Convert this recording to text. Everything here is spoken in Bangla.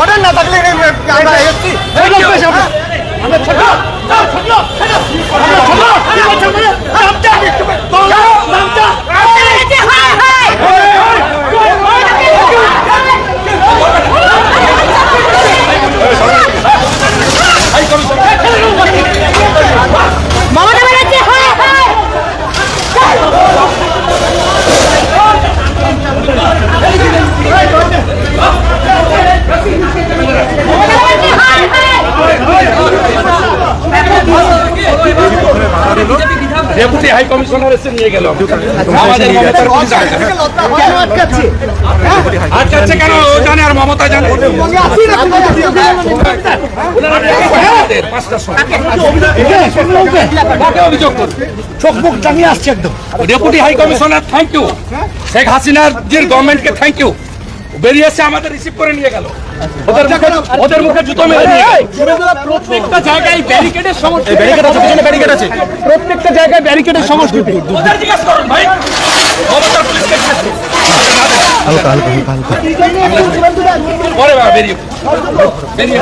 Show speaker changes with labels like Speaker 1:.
Speaker 1: অর্ডার না থাকলে আমরা এসছি
Speaker 2: হাই হাই মমতা ব্যানার্জি হাই হাই মমতা ব্যানার্জি হাই হাই
Speaker 1: ডেপুটি হাই কমিশনার এসে নিয়ে গেল আমাদের মমতার কোনো
Speaker 3: কেন আটকাচ্ছি
Speaker 1: আটকাচ্ছে কেন ও জানে আর মমতা জানে deputy high commissioner thank you Sheikh হাসিনার গভর্নমেন্টকে থ্যাংক ইউ বেরিয়ে এসে আমাদের রিসিভ করে নিয়ে গেল। ওদের মুখে ওদের মুখে জুতো মেরে। প্রত্যেকটা জায়গায় ব্যারিকেডের সমস্যা ব্যারিকেড আছে পিছনে ব্যারিকেড আছে। প্রত্যেকটা জায়গায় ব্যারিকেডের সংস্কৃতি ওদের জিজ্ঞাসা করুন ভাই। মমতার পুলিশকে করুন। পরে বেরিয়ে বেরিয়ে